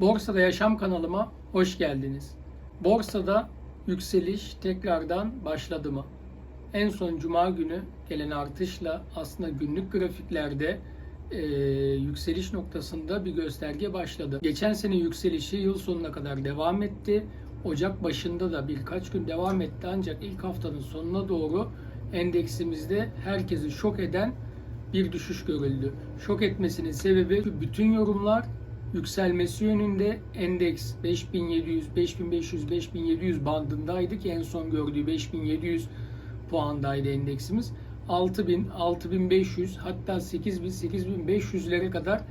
Borsada Yaşam kanalıma hoş geldiniz. Borsada yükseliş tekrardan başladı mı? En son cuma günü gelen artışla aslında günlük grafiklerde e, yükseliş noktasında bir gösterge başladı. Geçen sene yükselişi yıl sonuna kadar devam etti. Ocak başında da birkaç gün devam etti ancak ilk haftanın sonuna doğru endeksimizde herkesi şok eden bir düşüş görüldü. Şok etmesinin sebebi bütün yorumlar yükselmesi yönünde endeks 5700, 5500, 5700 bandındaydı ki en son gördüğü 5700 puandaydı endeksimiz. 6000, 6500 hatta 8000, 8500'lere kadar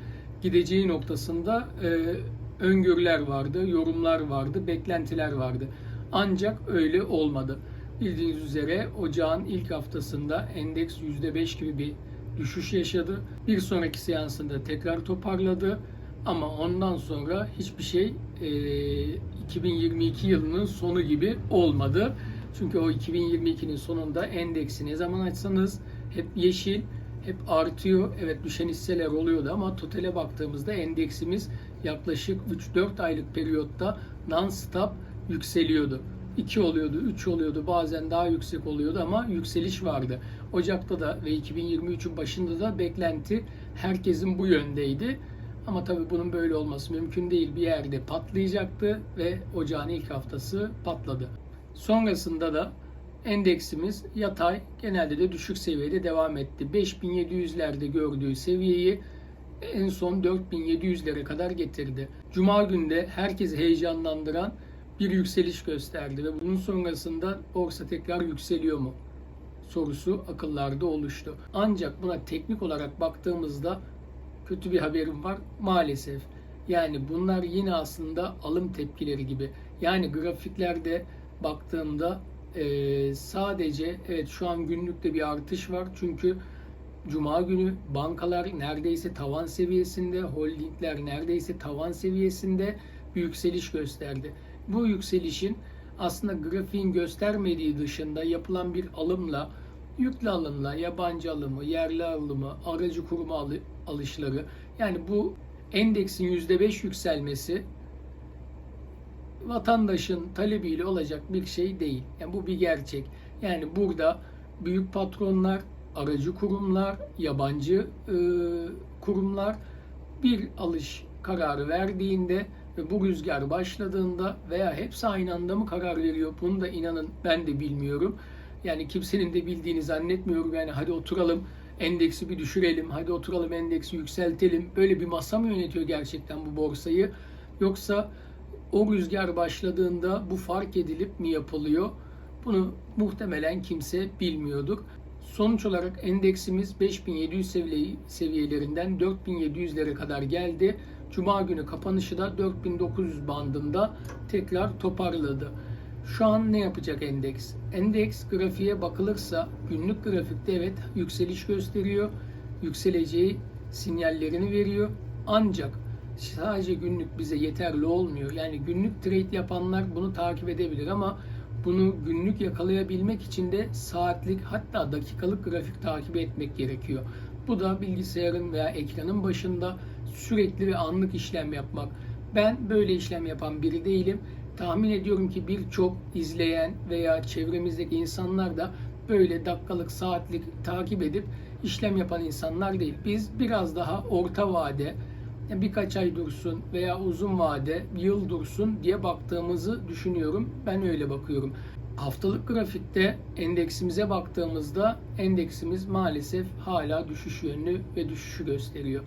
gideceği noktasında e, öngörüler vardı, yorumlar vardı, beklentiler vardı. Ancak öyle olmadı. Bildiğiniz üzere ocağın ilk haftasında endeks %5 gibi bir düşüş yaşadı. Bir sonraki seansında tekrar toparladı. Ama ondan sonra hiçbir şey e, 2022 yılının sonu gibi olmadı. Çünkü o 2022'nin sonunda endeksi ne zaman açsanız hep yeşil, hep artıyor. Evet düşen hisseler oluyordu ama totale baktığımızda endeksimiz yaklaşık 3-4 aylık periyotta non-stop yükseliyordu. 2 oluyordu, 3 oluyordu, bazen daha yüksek oluyordu ama yükseliş vardı. Ocak'ta da ve 2023'ün başında da beklenti herkesin bu yöndeydi. Ama tabii bunun böyle olması mümkün değil. Bir yerde patlayacaktı ve ocağın ilk haftası patladı. Sonrasında da endeksimiz yatay genelde de düşük seviyede devam etti. 5700'lerde gördüğü seviyeyi en son 4700'lere kadar getirdi. Cuma günde herkesi heyecanlandıran bir yükseliş gösterdi ve bunun sonrasında borsa tekrar yükseliyor mu sorusu akıllarda oluştu. Ancak buna teknik olarak baktığımızda kötü bir haberim var maalesef. Yani bunlar yine aslında alım tepkileri gibi. Yani grafiklerde baktığımda e, sadece evet şu an günlükte bir artış var. Çünkü Cuma günü bankalar neredeyse tavan seviyesinde, holdingler neredeyse tavan seviyesinde bir yükseliş gösterdi. Bu yükselişin aslında grafiğin göstermediği dışında yapılan bir alımla, yüklü alımla, yabancı alımı, yerli alımı, aracı kuruma alışları yani bu endeksin %5 yükselmesi vatandaşın talebiyle olacak bir şey değil. Yani bu bir gerçek. Yani burada büyük patronlar, aracı kurumlar, yabancı e, kurumlar bir alış kararı verdiğinde ve bu rüzgar başladığında veya hepsi aynı anda mı karar veriyor? Bunu da inanın ben de bilmiyorum. Yani kimsenin de bildiğini zannetmiyorum. Yani hadi oturalım endeksi bir düşürelim, hadi oturalım endeksi yükseltelim. Böyle bir masa mı yönetiyor gerçekten bu borsayı? Yoksa o rüzgar başladığında bu fark edilip mi yapılıyor? Bunu muhtemelen kimse bilmiyordur. Sonuç olarak endeksimiz 5700 seviyelerinden 4700'lere kadar geldi. Cuma günü kapanışı da 4900 bandında tekrar toparladı. Şu an ne yapacak endeks? Endeks grafiğe bakılırsa günlük grafikte evet yükseliş gösteriyor. Yükseleceği sinyallerini veriyor. Ancak sadece günlük bize yeterli olmuyor. Yani günlük trade yapanlar bunu takip edebilir ama bunu günlük yakalayabilmek için de saatlik hatta dakikalık grafik takip etmek gerekiyor. Bu da bilgisayarın veya ekranın başında sürekli ve anlık işlem yapmak. Ben böyle işlem yapan biri değilim. Tahmin ediyorum ki birçok izleyen veya çevremizdeki insanlar da böyle dakikalık, saatlik takip edip işlem yapan insanlar değil. Biz biraz daha orta vade, birkaç ay dursun veya uzun vade, yıl dursun diye baktığımızı düşünüyorum. Ben öyle bakıyorum. Haftalık grafikte endeksimize baktığımızda endeksimiz maalesef hala düşüş yönlü ve düşüşü gösteriyor.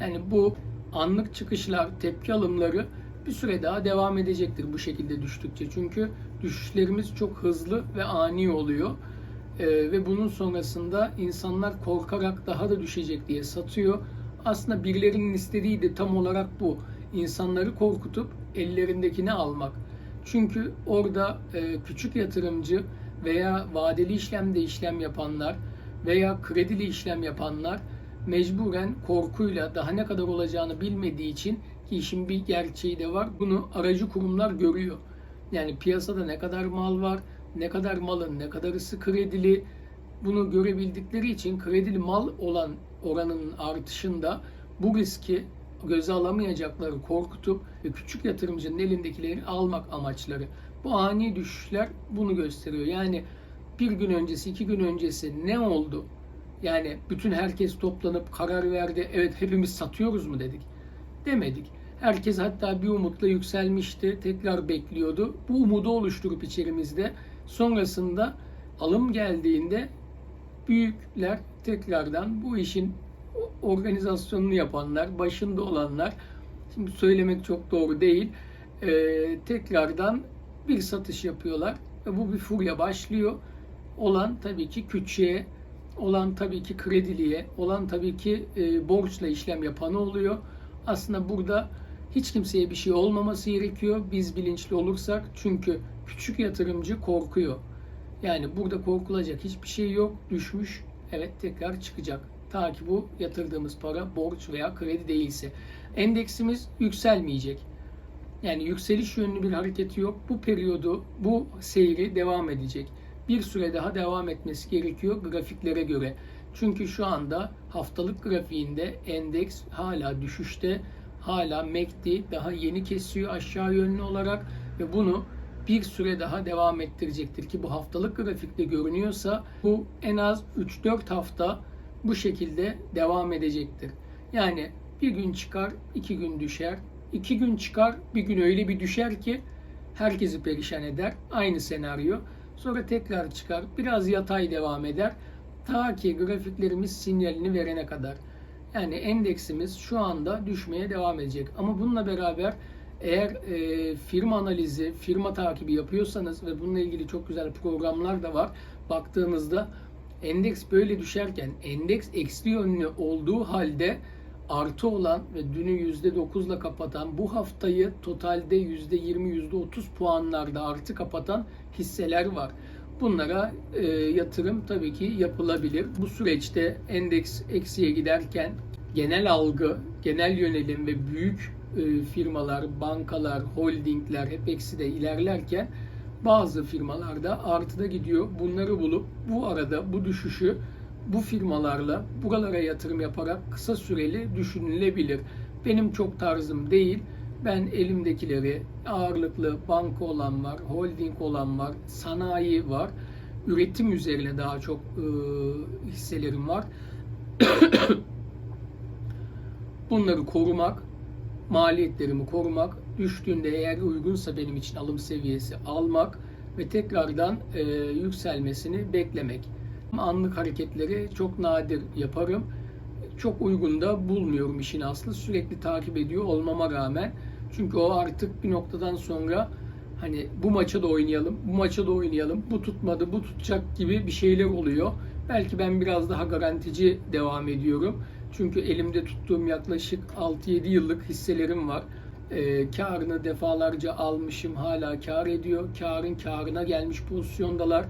Yani bu anlık çıkışlar, tepki alımları bir süre daha devam edecektir bu şekilde düştükçe. Çünkü düşüşlerimiz çok hızlı ve ani oluyor. Ee, ve bunun sonrasında insanlar korkarak daha da düşecek diye satıyor. Aslında birilerinin istediği de tam olarak bu. İnsanları korkutup ellerindekini almak. Çünkü orada e, küçük yatırımcı veya vadeli işlemde işlem yapanlar veya kredili işlem yapanlar mecburen korkuyla daha ne kadar olacağını bilmediği için ki işin bir gerçeği de var. Bunu aracı kurumlar görüyor. Yani piyasada ne kadar mal var, ne kadar malın ne kadarısı kredili bunu görebildikleri için kredili mal olan oranının artışında bu riski göze alamayacakları korkutup ve küçük yatırımcının elindekileri almak amaçları. Bu ani düşüşler bunu gösteriyor. Yani bir gün öncesi, iki gün öncesi ne oldu? Yani bütün herkes toplanıp karar verdi. Evet hepimiz satıyoruz mu dedik. Demedik. Herkes hatta bir umutla yükselmişti. Tekrar bekliyordu. Bu umudu oluşturup içerimizde sonrasında alım geldiğinde büyükler tekrardan bu işin organizasyonunu yapanlar, başında olanlar, şimdi söylemek çok doğru değil, e, tekrardan bir satış yapıyorlar ve bu bir furya başlıyor. Olan tabii ki küçüğe, olan tabii ki krediliye, olan tabii ki e, borçla işlem yapanı oluyor. Aslında burada hiç kimseye bir şey olmaması gerekiyor biz bilinçli olursak. Çünkü küçük yatırımcı korkuyor. Yani burada korkulacak hiçbir şey yok. Düşmüş, evet tekrar çıkacak. Ta ki bu yatırdığımız para borç veya kredi değilse. Endeksimiz yükselmeyecek. Yani yükseliş yönlü bir hareketi yok. Bu periyodu, bu seyri devam edecek. Bir süre daha devam etmesi gerekiyor grafiklere göre. Çünkü şu anda haftalık grafiğinde endeks hala düşüşte. Hala MACD daha yeni kesiyor aşağı yönlü olarak ve bunu bir süre daha devam ettirecektir ki bu haftalık grafikte görünüyorsa bu en az 3-4 hafta bu şekilde devam edecektir. Yani bir gün çıkar, iki gün düşer, iki gün çıkar, bir gün öyle bir düşer ki herkesi perişan eder. Aynı senaryo. Sonra tekrar çıkar, biraz yatay devam eder. Ta ki grafiklerimiz sinyalini verene kadar. Yani endeksimiz şu anda düşmeye devam edecek. Ama bununla beraber eğer e, firma analizi, firma takibi yapıyorsanız ve bununla ilgili çok güzel programlar da var. Baktığınızda endeks böyle düşerken endeks eksi yönlü olduğu halde artı olan ve dünü %9'la kapatan bu haftayı totalde %20 %30 puanlarda artı kapatan hisseler var. Bunlara e, yatırım tabii ki yapılabilir. Bu süreçte endeks eksiye giderken genel algı, genel yönelim ve büyük e, firmalar, bankalar, holdingler hep ekside ilerlerken bazı firmalarda artıda gidiyor. Bunları bulup bu arada bu düşüşü bu firmalarla buralara yatırım yaparak kısa süreli düşünülebilir. Benim çok tarzım değil. Ben elimdekileri ağırlıklı banka olan var, holding olan var, sanayi var. Üretim üzerine daha çok e, hisselerim var. Bunları korumak, maliyetlerimi korumak, düştüğünde eğer uygunsa benim için alım seviyesi almak ve tekrardan e, yükselmesini beklemek. Anlık hareketleri çok nadir yaparım. Çok uygun da bulmuyorum işin aslı. Sürekli takip ediyor olmama rağmen. Çünkü o artık bir noktadan sonra hani bu maça da oynayalım, bu maça da oynayalım, bu tutmadı, bu tutacak gibi bir şeyler oluyor. Belki ben biraz daha garantici devam ediyorum. Çünkü elimde tuttuğum yaklaşık 6-7 yıllık hisselerim var. E, karını defalarca almışım, hala kar ediyor. Karın karına gelmiş pozisyondalar.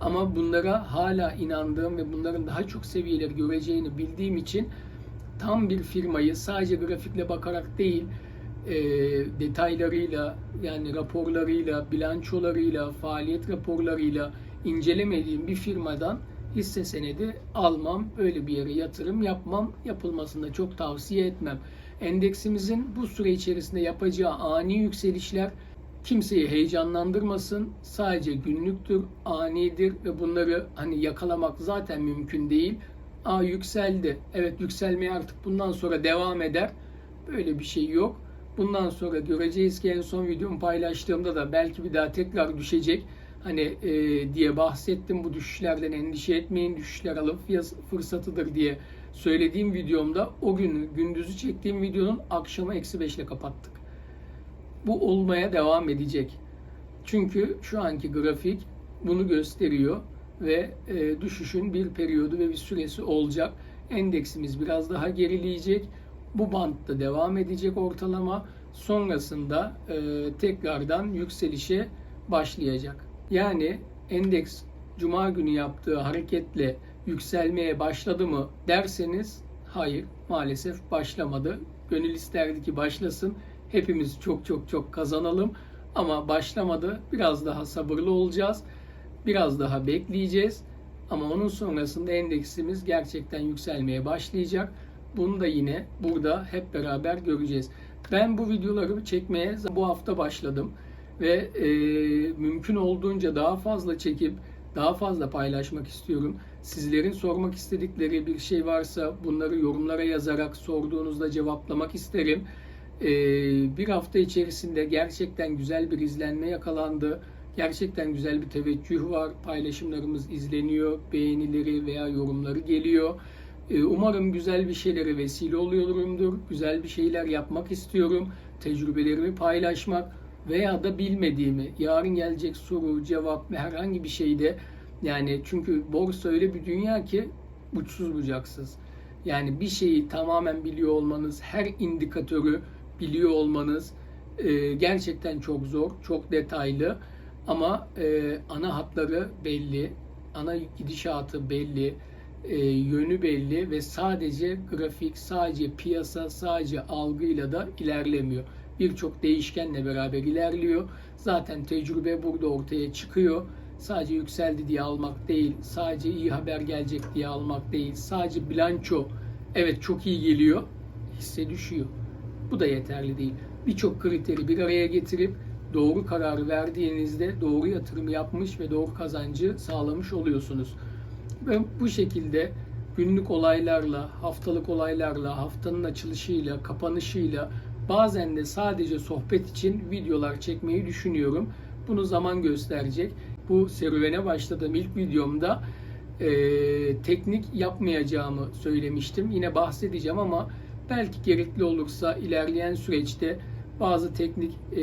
Ama bunlara hala inandığım ve bunların daha çok seviyeler göreceğini bildiğim için tam bir firmayı sadece grafikle bakarak değil, e, detaylarıyla yani raporlarıyla, bilançolarıyla, faaliyet raporlarıyla incelemediğim bir firmadan hisse senedi almam, öyle bir yere yatırım yapmam, yapılmasını da çok tavsiye etmem. Endeksimizin bu süre içerisinde yapacağı ani yükselişler kimseyi heyecanlandırmasın. Sadece günlüktür, anidir ve bunları hani yakalamak zaten mümkün değil. Aa yükseldi. Evet yükselmeye artık bundan sonra devam eder. Böyle bir şey yok. Bundan sonra göreceğiz ki en son videomu paylaştığımda da belki bir daha tekrar düşecek hani e, diye bahsettim. Bu düşüşlerden endişe etmeyin. Düşüşler alım fırsatıdır diye söylediğim videomda o gün gündüzü çektiğim videonun akşamı eksi 5 ile kapattık. Bu olmaya devam edecek. Çünkü şu anki grafik bunu gösteriyor ve e, düşüşün bir periyodu ve bir süresi olacak. Endeksimiz biraz daha gerileyecek. Bu bantta devam edecek ortalama. Sonrasında e, tekrardan yükselişe başlayacak. Yani endeks cuma günü yaptığı hareketle yükselmeye başladı mı derseniz hayır maalesef başlamadı. Gönül isterdi ki başlasın. Hepimiz çok çok çok kazanalım ama başlamadı. Biraz daha sabırlı olacağız. Biraz daha bekleyeceğiz. Ama onun sonrasında endeksimiz gerçekten yükselmeye başlayacak. Bunu da yine burada hep beraber göreceğiz. Ben bu videoları çekmeye bu hafta başladım ve e, mümkün olduğunca daha fazla çekip daha fazla paylaşmak istiyorum. Sizlerin sormak istedikleri bir şey varsa bunları yorumlara yazarak sorduğunuzda cevaplamak isterim. E, bir hafta içerisinde gerçekten güzel bir izlenme yakalandı. Gerçekten güzel bir teveccüh var. Paylaşımlarımız izleniyor, beğenileri veya yorumları geliyor. E, Umarım güzel bir şeylere vesile oluyorumdur. Güzel bir şeyler yapmak istiyorum. Tecrübelerimi paylaşmak veya da bilmediğimi, yarın gelecek soru, cevap ve herhangi bir şeyde yani çünkü borsa öyle bir dünya ki uçsuz bucaksız. Yani bir şeyi tamamen biliyor olmanız, her indikatörü biliyor olmanız e, gerçekten çok zor, çok detaylı. Ama e, ana hatları belli, ana gidişatı belli, e, yönü belli ve sadece grafik, sadece piyasa, sadece algıyla da ilerlemiyor. Birçok değişkenle beraber ilerliyor. Zaten tecrübe burada ortaya çıkıyor. Sadece yükseldi diye almak değil, sadece iyi haber gelecek diye almak değil, sadece bilanço evet çok iyi geliyor, hisse düşüyor. Bu da yeterli değil. Birçok kriteri bir araya getirip doğru kararı verdiğinizde doğru yatırım yapmış ve doğru kazancı sağlamış oluyorsunuz. Ve bu şekilde günlük olaylarla, haftalık olaylarla, haftanın açılışıyla, kapanışıyla bazen de sadece sohbet için videolar çekmeyi düşünüyorum. Bunu zaman gösterecek. Bu serüvene başladığım ilk videomda e, teknik yapmayacağımı söylemiştim. Yine bahsedeceğim ama belki gerekli olursa ilerleyen süreçte bazı teknik e,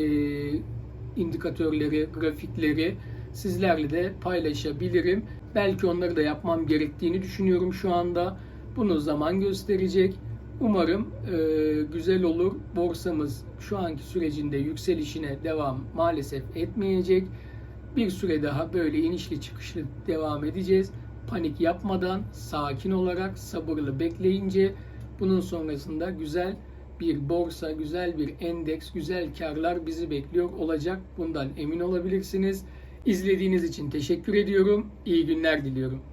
indikatörleri, grafikleri sizlerle de paylaşabilirim. Belki onları da yapmam gerektiğini düşünüyorum şu anda. Bunu zaman gösterecek. Umarım e, güzel olur. Borsamız şu anki sürecinde yükselişine devam maalesef etmeyecek. Bir süre daha böyle inişli çıkışlı devam edeceğiz. Panik yapmadan, sakin olarak, sabırlı bekleyince bunun sonrasında güzel bir borsa, güzel bir endeks, güzel karlar bizi bekliyor olacak. Bundan emin olabilirsiniz. İzlediğiniz için teşekkür ediyorum. İyi günler diliyorum.